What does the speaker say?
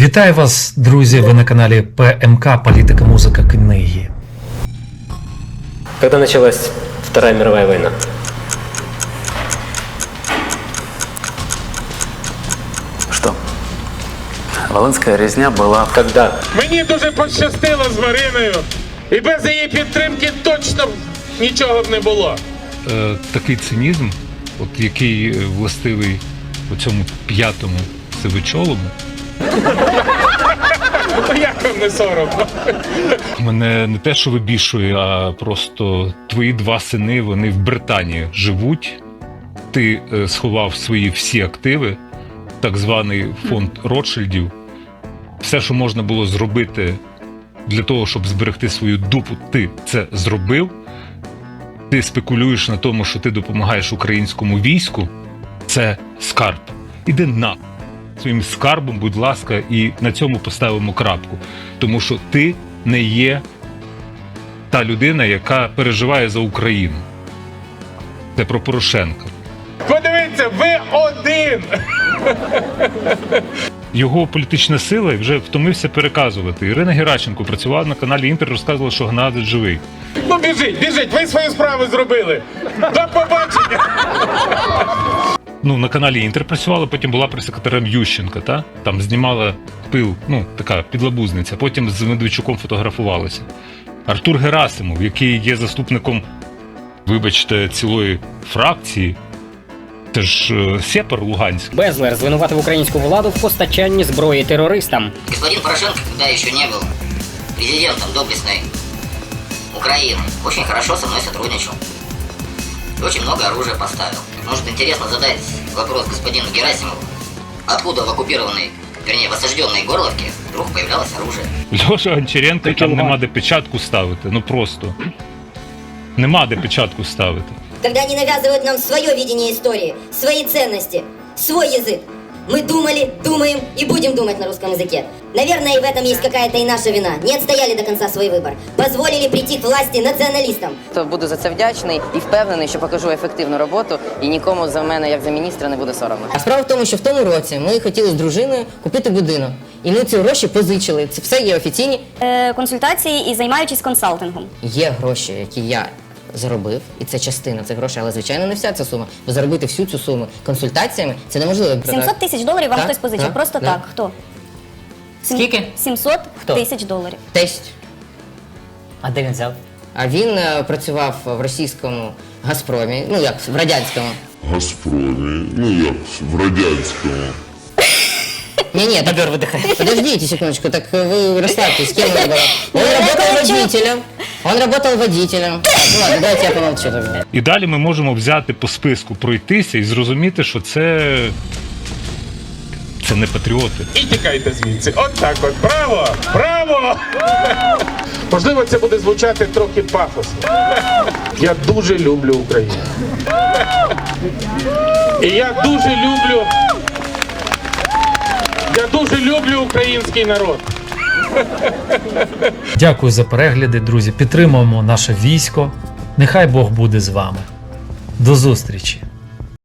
Вітаю вас, друзі! Ви на каналі ПМК Політика, музика, книги. Когда началась Вторая мировая война? Что? Волынская резня была в Когда? Мені дуже пощастило з Мариною, і без її підтримки точно б нічого б не було. е, такий цинізм, от який е, властивий у цьому п'ятому сивичолому, як вам не соромно? мене не те, що вибішує, а просто твої два сини вони в Британії живуть. Ти е, сховав свої всі активи, так званий фонд Ротшильдів. Все, що можна було зробити для того, щоб зберегти свою дупу, ти це зробив. Ти спекулюєш на тому, що ти допомагаєш українському війську. Це скарб. Іди на своїм скарбом, будь ласка, і на цьому поставимо крапку. Тому що ти не є та людина, яка переживає за Україну. Це про Порошенка. Подивіться, ви один! Його політична сила вже втомився переказувати. Ірина Гераченко працювала на каналі Інтер, розказувала, що Гнадич живий. Ну біжіть, біжіть, ви свою справу зробили. До побачення! Ну, на каналі Інтер працювала, потім була прес-секретарем Ющенка, та? там знімала пил, ну, така підлабузниця, потім з Медведчуком фотографувалася. Артур Герасимов, який є заступником, вибачте, цілої фракції, це ж е, Сепар Луганський. Безлер звинуватив українську владу в постачанні зброї терористам. Господин Порошенко, когда еще не был президентом доблестной Украины, очень хорошо со мной сотрудничал. И очень много оружия поставил. Может, интересно задать вопрос господину Герасимову, откуда в оккупированной, вернее, в осажденной Горловке вдруг появлялось оружие? Льоша Гончаренко там нема де печатку ставити. Ну просто. Нема де печатку ставити. когда они навязывают нам свое видение истории, свои ценности, свой язык. Мы думали, думаем и будем думать на русском языке. Наверное, и в этом есть какая-то и наша вина. Не отстояли до конца свой выбор. Позволили прийти к власти националистам. То буду за це вдячний і впевнений, що покажу ефективну роботу, і нікому за мене, як за міністра, не буде соромно. А справа в тому, що в тому році ми хотіли з дружиною купити будинок. І ми ці гроші позичили. Це все є офіційні. Е, консультації і займаючись консалтингом. Є гроші, які я заробив, і це частина цих грошей, але звичайно не вся ця сума. Бо заробити всю цю суму консультаціями це неможливо. 700 тисяч доларів вам Так, хтось позичив. так, Просто да. так. Хто? Сім- Скільки? 700 Хто? тисяч доларів. Тесть. А де він взяв? А він е, працював в російському Газпромі, ну як в радянському. Газпромі, ну як в радянському. Не, не, так, выдыхай. подождите секундочку, так э, вы расслабьтесь, кем он был? Он работал водителем, он работал водителем. Так, ну ладно, давайте я помолчу тогда. І далі ми можемо взяти по списку, пройтися і зрозуміти, що це. Це не патріоти. І тікайте звідси. От так от. Браво! Браво! Можливо, це буде звучати трохи пафосно. Я дуже люблю Україну. І я дуже люблю. Я дуже люблю український народ. Дякую за перегляди, друзі. Підтримуємо наше військо. Нехай Бог буде з вами. До зустрічі!